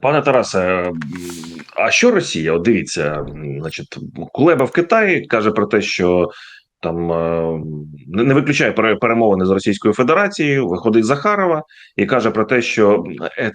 Пане Тарасе, а що Росія? От дивіться, значить, Кулеба в Китаї каже про те, що там е, не не виключає пере- перемовини з Російською Федерацією. Виходить Захарова і каже про те, що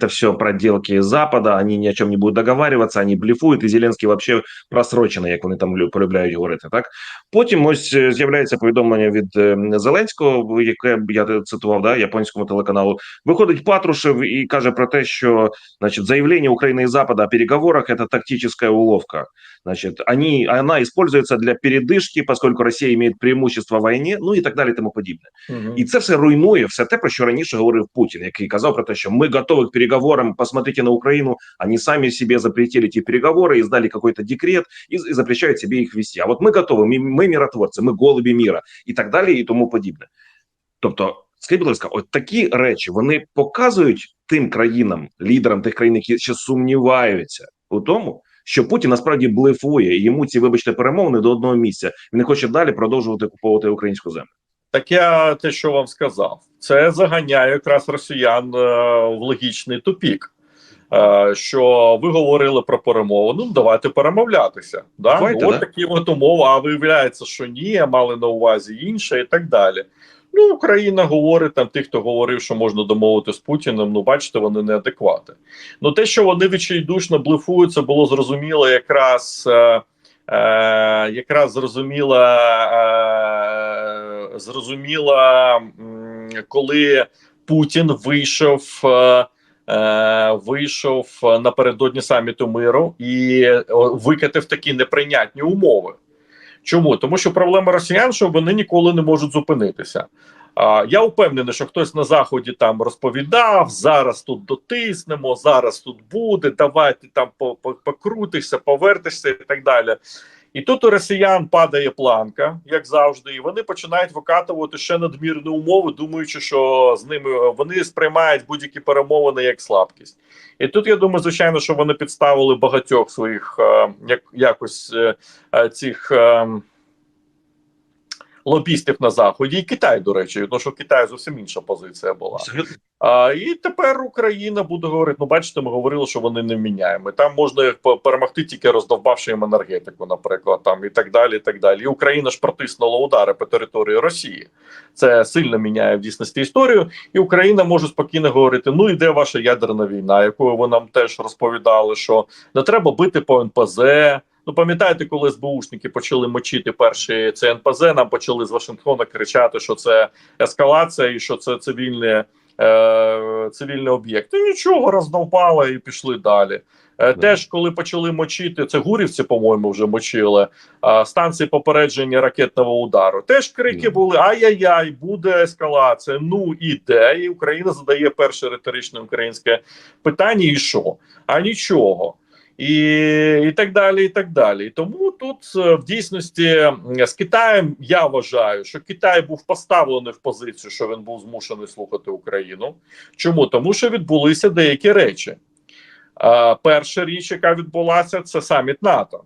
це все проделки Запада, вони ні о чому не будуть договарюватися, вони блефують, і Зеленський взагалі просрочений, як вони там лю- полюбляють говорити. Так потім ось е, з'являється повідомлення від е, Зеленського, яке я цитував да, японському телеканалу. Виходить Патрушев і каже про те, що Значит, заявление Украины и Запада о переговорах – это тактическая уловка. Значит, они, она используется для передышки, поскольку Росія имеет преимущество в ну і так далі, тому подібне. І це все руйнує все те, про що раніше говорив Путін, який казав про те, що ми готові к переговорам, посмотрите на Україну, они самі себе запретили ті переговори, издали какой-то декрет і, і запрещають собі їх вести. А от ми готові, ми, ми миротворці, ми голубі міра і так далі, і тому подібне. Тобто, скажіть, будь ласка, от такі речі вони показують тим країнам, лідерам тих країн, які ще сумніваються у тому, що Путін насправді блефує і йому ці, вибачте, перемовини до одного місця. Він не хоче далі продовжувати куповувати українську землю. Так я те, що вам сказав, це заганяє якраз росіян е, в логічний тупік. Е, що ви говорили про перемову? Ну давайте перемовлятися. Да? Давайте, ну, от да. такі от умови, а виявляється, що ні, мали на увазі інше і так далі. Ну, Україна говорить там, тих, хто говорив, що можна домовити з Путіним. Ну, бачите, вони неадеквати. Ну, те, що вони відчайдушно блефують, це було зрозуміло якраз. Е, Е, якраз зрозуміла, е, зрозуміла, коли Путін вийшов, е, е, вийшов напередодні саміту миру і викатив такі неприйнятні умови. Чому? Тому що проблема росіян, що вони ніколи не можуть зупинитися. А, я впевнений, що хтось на заході там розповідав: зараз тут дотиснемо, зараз тут буде. Давайте там по- по- покрутишся, повертишся і так далі. І тут у росіян падає планка, як завжди, і вони починають викатувати ще надмірні умови, думаючи, що з ними вони сприймають будь-які перемовини як слабкість. І тут я думаю, звичайно, що вони підставили багатьох своїх е, як якось е, е, цих. е, Лобістів на заході і Китай, до речі, тому що в Китаї зовсім інша позиція була. А, і тепер Україна буде говорити: ну, бачите, ми говорили, що вони не міняємо. Там можна їх перемогти, тільки роздовбавши їм енергетику, наприклад, там і так далі. І так далі. І Україна ж протиснула удари по території Росії. Це сильно міняє в дійсності історію. І Україна може спокійно говорити: ну іде ваша ядерна війна, якою ви нам теж розповідали, що не треба бити по НПЗ. Ну, пам'ятаєте, коли СБУшники почали мочити перші це НПЗ, нам почали з Вашингтона кричати, що це ескалація і що це цивільне е, цивільний об'єкт. І нічого роздовбали і пішли далі. Е, Теж коли почали мочити, це гурівці, по-моєму, вже мочили е, станції попередження ракетного удару. Теж крики були: ай-яй-яй, буде ескалація. Ну іде. І Україна задає перше риторичне українське питання: і що? А нічого. І, і так далі, і так далі. Тому тут е, в дійсності з Китаєм я вважаю, що Китай був поставлений в позицію, що він був змушений слухати Україну. Чому? Тому що відбулися деякі речі. Перша річ, яка відбулася, це саміт НАТО.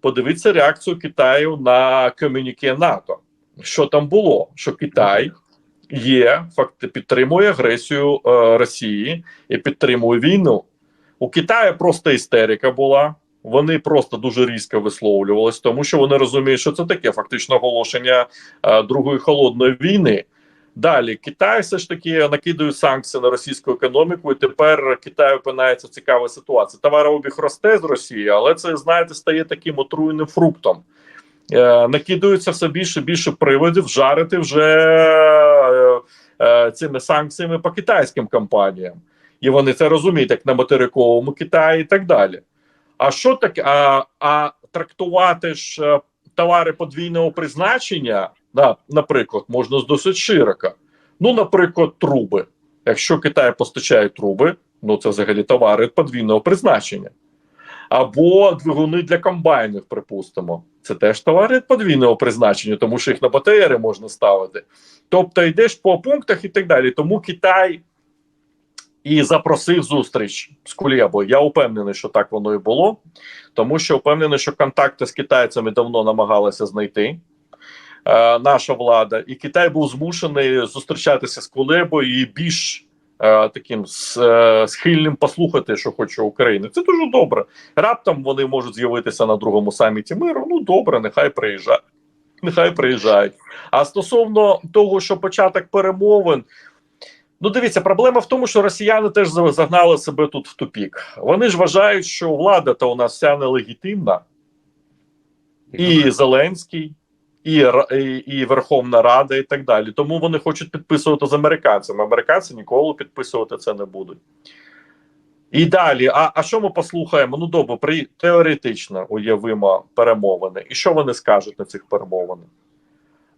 Подивіться реакцію Китаю на комюніке НАТО. Що там було? Що Китай є, факт підтримує агресію е, Росії і підтримує війну. У Китаю просто істерика була. Вони просто дуже різко висловлювалися, тому що вони розуміють, що це таке фактично оголошення е, другої холодної війни. Далі Китай все ж таки накидує санкції на російську економіку, і тепер Китай опинається в цікавій ситуації. Товарообіг росте з Росії, але це знаєте стає таким отруєним фруктом. Е, накидується все більше більше приводів жарити вже е, е, цими санкціями по китайським компаніям. І вони це розуміють, як на материковому Китаї і так далі. А що таке? А, а трактувати ж е, товари подвійного призначення, да, наприклад, можна досить широко. Ну, наприклад, труби. Якщо Китай постачає труби, ну це взагалі товари подвійного призначення. Або двигуни для комбайнів, припустимо. Це теж товари подвійного призначення, тому що їх на БТРи можна ставити. Тобто йдеш по пунктах і так далі. Тому Китай і запросив зустріч з Кулєбою. Я впевнений, що так воно і було, тому що впевнений, що контакти з китайцями давно намагалися знайти. Е, наша влада, і Китай був змушений зустрічатися з Кулебою і більш е, таким е, схильним послухати, що хоче Україна. Це дуже добре. Раптом вони можуть з'явитися на другому саміті миру. Ну добре, нехай приїжджають. Нехай приїжджають. А стосовно того, що початок перемовин. Ну, дивіться, проблема в тому, що росіяни теж загнали себе тут в тупік. Вони ж вважають, що влада та у нас вся нелегітимна, і Зеленський, і, і, і Верховна Рада, і так далі. Тому вони хочуть підписувати з американцями. Американці ніколи підписувати це не будуть. І далі, а, а що ми послухаємо? Ну, добре, при теоретично уявимо перемовини. І що вони скажуть на цих перемовинах?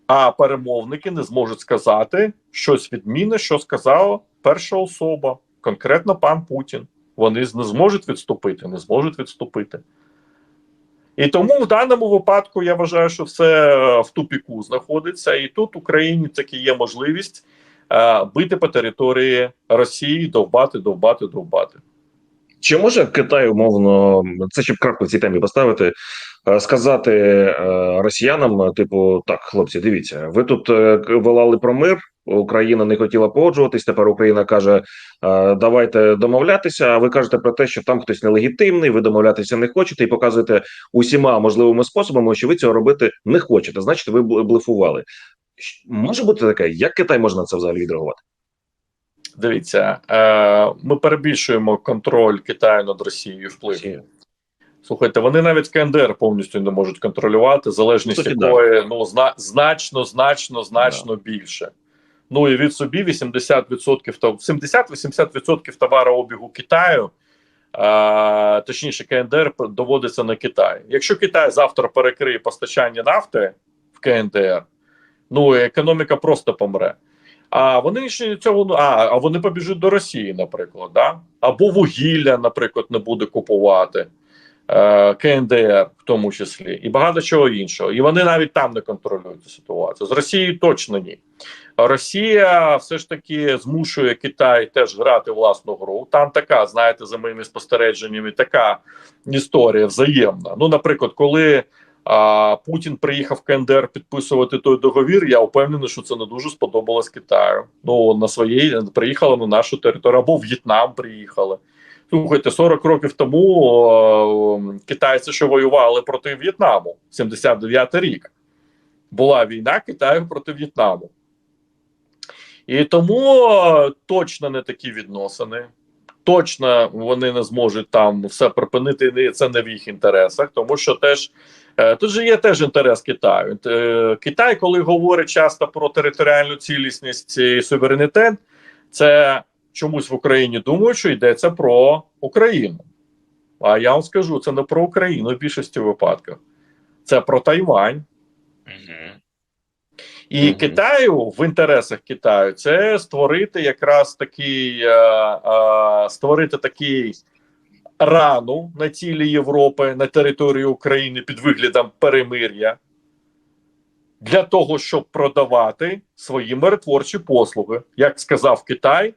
А перемовники не зможуть сказати щось відмінне, що сказала перша особа, конкретно пан Путін. Вони не зможуть відступити, не зможуть відступити. І тому в даному випадку я вважаю, що все е, в тупіку знаходиться, і тут Україні таки є можливість е, бити по території Росії, довбати, довбати, довбати. Чи може Китай умовно це щоб крапку в цій темі поставити, е, сказати е, росіянам, типу, так, хлопці, дивіться, ви тут е, волали про мир. Україна не хотіла погоджуватись. Тепер Україна каже: е, давайте домовлятися. А ви кажете про те, що там хтось нелегітимний, ви домовлятися не хочете, і показуєте усіма можливими способами, що ви цього робити не хочете. Значить, ви бл- блефували. Може бути таке, як Китай може на це взагалі відреагувати? Дивіться, е, ми перебільшуємо контроль Китаю над Росією вплив. Слухайте, вони навіть КНДР повністю не можуть контролювати, залежність да. якої ну зна, значно, значно, значно більше. Ну і від собі 80% та 70-80% товарообігу Китаю, а, точніше, КНДР доводиться на Китай. Якщо Китай завтра перекриє постачання нафти в КНДР, ну економіка просто помре. А вони ще цього а, а вони побіжуть до Росії, наприклад, да? або вугілля, наприклад, не буде купувати. е, КНДР в тому числі, і багато чого іншого. І вони навіть там не контролюють ситуацію. З Росією точно ні. Росія все ж таки змушує Китай теж грати власну гру. Там така, знаєте, за моїми спостереженнями, така історія взаємна. Ну, наприклад, коли а, Путін приїхав в КНДР підписувати той договір, я впевнений, що це не дуже сподобалось Китаю. Ну на своїй приїхали на нашу територію або В'єтнам приїхали. Слухайте, 40 років тому о, китайці ще воювали проти В'єтнаму, 79 рік. Була війна Китаю проти В'єтнаму. І тому е, точно не такі відносини. Точно вони не зможуть там все припинити. Це не в їх інтересах, тому що теж е, тут же є теж інтерес Китаю. Е, Китай, коли говорить часто про територіальну цілісність і суверенітет, це чомусь в Україні думають, що йдеться про Україну. А я вам скажу, це не про Україну в більшості випадків. Це про Тайвань. І Мгм. Китаю в інтересах Китаю це створити якраз такий е, е, створити такий рану на цілі Європи на території України під виглядом перемир'я для того, щоб продавати свої миротворчі послуги, як сказав Китай,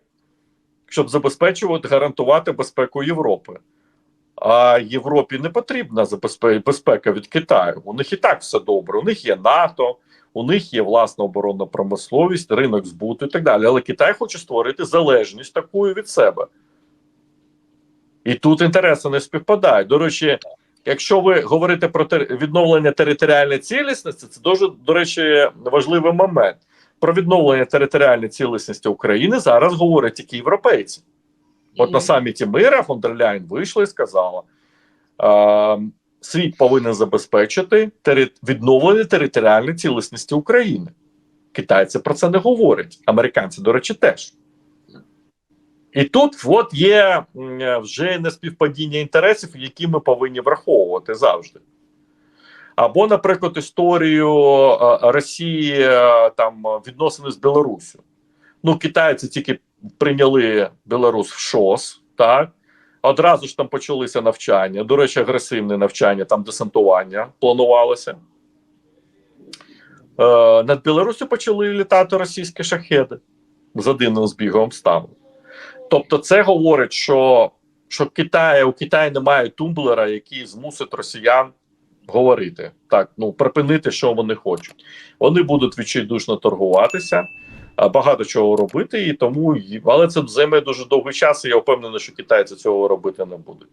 щоб забезпечувати гарантувати безпеку Європи. А Європі не потрібна безпека від Китаю. У них і так все добре. У них є НАТО, у них є власна оборонна промисловість, ринок збуту і так далі. Але Китай хоче створити залежність таку від себе. І тут інтереси не співпадають. До речі, якщо ви говорите про тер- відновлення територіальної цілісності, це дуже, до речі, важливий момент. Про відновлення територіальної цілісності України зараз говорять тільки європейці. От на саміті мира фон дер Ляйн вийшла і сказала: е, світ повинен забезпечити відновлення територіальної цілісності України. Китайці про це не говорять, американці, до речі, теж. І тут от є вже неспівпадіння інтересів, які ми повинні враховувати завжди. Або, наприклад, історію е, Росії е, там відносини з Білоруссю. Ну, китайці тільки прийняли Білорусь в ШОС, так одразу ж там почалися навчання. До речі, агресивне навчання, там десантування планувалося. Е, над Білоруссю почали літати російські шахеди за дивним збігом обставин. Тобто, це говорить, що, що Китай, у Китаї немає тумблера, який змусить росіян говорити так, ну припинити, що вони хочуть. Вони будуть відчайдушно торгуватися. А, багато чого робити, і тому але це займе дуже довгий час. І я впевнений, що китайці цього робити не будуть.